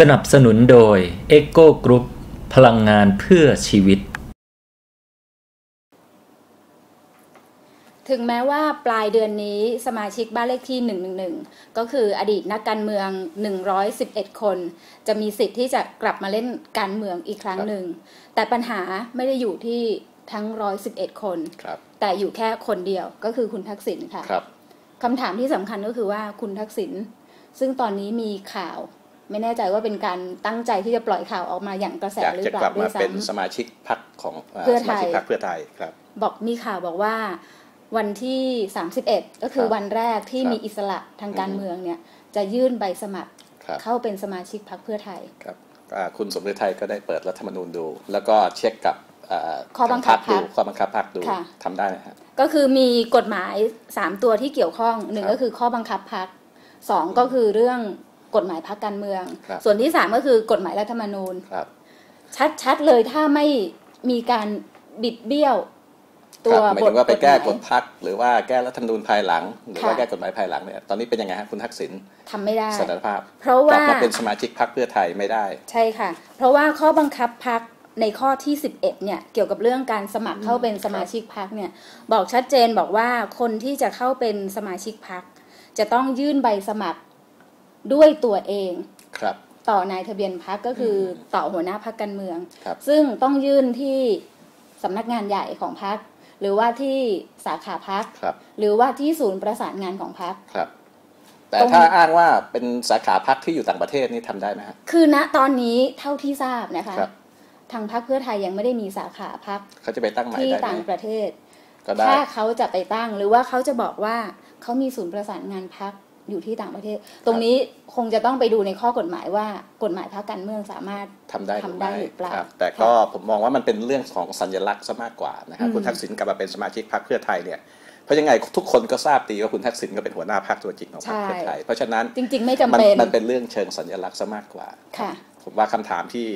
สนับสนุนโดย e c o Group พลังงานเพื่อชีวิต ถึงแม้ว่าปลายเดือนนี้สมาชิกบ้านเลขที่ 111 ก็คืออดีตนักการเมือง 111 คน จะมีสิทธิ์ที่จะกลับมาเล่นการเมืองอีกครั้งหนึ่ง แต่ปัญหาไม่ได้อยู่ที่ทั้ง 111 คนครับแต่อยู่แค่คนเดียวก็คือคุณทักษิณค่ะครับคำถามที่สำคัญก็คือว่าคุณทักษิณซึ่งตอนนี้มีข่าว ไม่แน่ใจว่าเป็นการตั้งใจที่จะปล่อยข่าวออกมาอย่างกระแสอยากหรือจะเปล่ากลับด้วมายเป็นสซ้ำมาชิกพรรคของาเพื่อสไทมายชิกพรรคเพื่อไทยครับ บอกมีข่าวบอกว่าวันที่ 31 ก็คือครับวันแรกที่ครับมีอิสระทางการอืมเมืองเนี่ย จะยื่นใบสมัครครับเข้าเป็นสมาชิกพรรคเพื่อไทยครับอ่าคุณสมฤทัยก็ได้เปิดรัฐธรรมนูญดู แล้วก็เช็คกับอ่าข้อบังคับทาพรรคดูพรรคข้อบังคับพรรคดูค่ะทำได้ไหมฮะก็คือมีกฎหมาย 3 ตัวที่เกี่ยวข้องหนึ่งครับก็คือข้อบังคับพรรคสองก็คือเรื่อง กฎหมายพรรคการเมืองครับส่วนที่สามก็คือกฎหมายรัฐธรรมนูญครับชัดๆเลยถ้าไม่มีการบิดเบี้ยวตัวครับหมายบถึทงว่าไปแก้หกมฎพรรคหรือว่าแก้รัฐธรรมนูญภายหลัง หรือว่าค่ะแก้กฎหมายภายหลังเนี่ยตอนนี้เป็นยังไงฮะคุณทักษิณทำไม่ได้สถานภาพ เพราะกลัว่าบมาเป็นสมาชิกพรรคเพื่อไทยไม่ได้ ใช่ค่ะ เพราะว่าข้อบังคับพักในข้อที่ 11เนี่ยเกี่ยวกับเรื่องการสมัครเข้าเป็นสมาชิกพักเนี่ยบอกชัดเจนบอกว่าคนที่จะเข้าเป็นสมาชิกพักจะต้องยื่นใบสมัคร ด้วยตัวเองครับต่อนายทะเบียนพักก็คืออต่อหัวหน้าพักการเมืองครับซึ่งต้องยื่นที่สำนักงานใหญ่ของพักหรือว่าที่สาขาพักครับหรือว่าที่ศูนย์ประสานงานของพักครับ แต่ตรงถ้าอ้างว่าเป็นสาขาพรรคที่อยู่ต่างประเทศนี่ทำได้ไหมฮะคือณตอนนี้เท่าที่ทราบนะคะครับทางพักเพื่อไทยยังไม่ได้มีสาขาพักเขาจะไปตั้งใหม่ที่ได้ไหต่างมประเทศก็ได้ถ้าเขาจะไปตั้งหรือว่าเขาจะบอกว่าเขามีศูนย์ประสานงานพัก อยู่ที่ต่างประเทศ ตรงนี้คงจะต้องไปดูในข้อกฎหมายว่ากฎหมายพักการเมืองสามารถทำได้หรือทำได้ไม่หรือเปล่าครับแต่ก็ผมมองว่ามันเป็นเรื่องของสัญลักษณ์ซะมากกว่านะครับอืมคุณทักษิณกลับมาเป็นสมาชิกพรรคเพื่อไทยเนี่ยเพราะยังไงทุกคนก็ทราบดีว่าคุณทักษิณก็เป็นหัวหน้าพรรคตัวจริงของพรรคเพื่อไทย เพราะฉะนั้นจริงๆไม่จำมันเป็นมันเป็นเรื่องเชิงสัญลักษณ์ซะมากกว่าค่ะผมว่าคำถามที่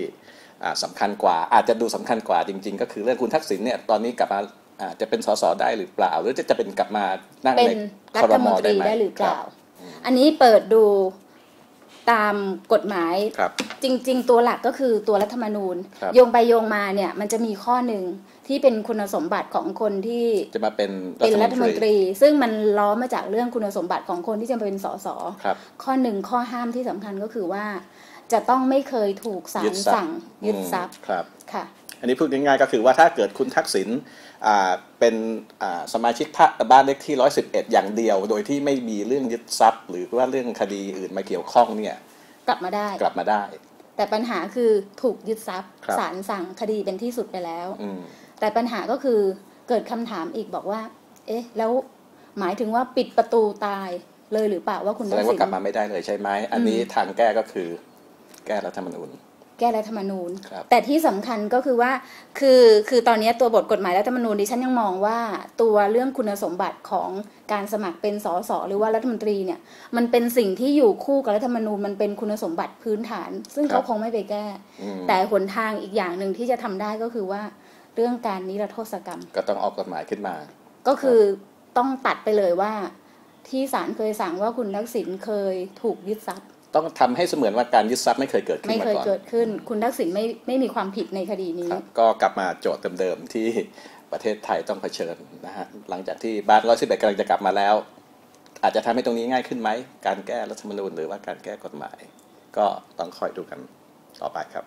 อ่าสำาคัญกว่า อาจจะดูสำคัญกว่าจริง ๆ ก็คือเรื่องคุณทักษิณเนี่ยตอนนี้กลับมาอ่าจะเป็นสสได้หรือเปล่า หรือจะจะเป็นกลับมานั่งเป็นในรัครฐมมนตรีหมได้หรือเปล่าคบ อันนี้เปิดดูตามกฎหมายครับ จริง ๆ ตัวหลักก็คือตัวรัฐธรรมนูญ ครับ โยงไปโยงมาเนี่ยมันจะมีข้อหนึ่งที่เป็นคุณสมบัติของคนที่จะมาเป็นเป็นรัฐมนตรีรีซึ่งมันล้อมาจากเรื่องคุณสมบัติของคนที่จะเป็นสสครับ ข้อหนึ่งข้อห้ามที่สำคัญก็คือว่า จะต้องไม่เคยถูกศายึลดทรัพย์ สั่งยึดทรัพย์อืมครับ ค่ะ อันนี้พูดง่ายๆก็คือว่าถ้าเกิดคุณทักษิณอ่าเป็นอ่าสมาชิกพรรคบ้านเลขที่ 111 อย่างเดียว โดยที่ไม่มีเรื่องยึดทรัพย์ หรือว่าเรื่องคดีอื่นมาเกี่ยวข้องเนี่ยกลับมาได้กลับมาได้ แต่ปัญหาคือถูกยึดทรัพย์ครับศาลสั่งคดีเป็นที่สุดไปแล้วอืมแต่ปัญหาก็คือเกิดคำถามอีกบอกว่า เอ๊ะ แล้วหมายถึงว่าปิดประตูตายเลยหรือเปล่าว่าคุณแสทัดกงษิว่าณกลับมาไม่ได้เลยใช่ไหมอันนี้ทางแก้ก็คือ แก้รัฐธรรมนูญ แก้รัฐธรรมนูญครับแต่ที่สำคัญก็คือว่าคือคือตอนนี้ตัวบทกฎหมายรัฐธรรมนูญดิฉันยังมองว่าตัวเรื่องคุณสมบัติของการสมัครเป็นสสหรือว่ารัฐมนตรีเนี่ยมันเป็นสิ่งที่อยู่คู่กับรัฐธรรมนูญมันเป็นคุณสมบัติพื้นฐาน ซึ่งเขาคงไม่ไปแก้อืมแต่หนทางอีกอย่างหนึ่งที่จะทำได้ก็คือว่าเรื่องการนิรโทษกรรม ก็ต้องออกกฎหมายขึ้นมา ก็คือต้องตัดไปเลยว่าที่ศาลเคยสั่งว่าคุณทักษิณเคยถูกยึดทรัพย์ ต้องทำให้เสมือนว่าการยึดทรัพย์ไม่เคยเกิดขึ้นไม่มาเคยก่อนเกิดขึ้น คุณทักษิณไม่ไม่มีความผิดในคดีนี้ครับก็กลับมาโจทย์เดิมๆที่ประเทศไทยต้องเผชิญนะฮะหลังจากที่บ้านร้อยสิบเอ็ดกำลังจะกลับมาแล้ว อาจจะทำให้ตรงนี้ง่ายขึ้นไหมการแก้รัฐธรรมนูญหรือว่าการแก้กฎหมาย ก็ต้องคอยดูกันต่อไปครับ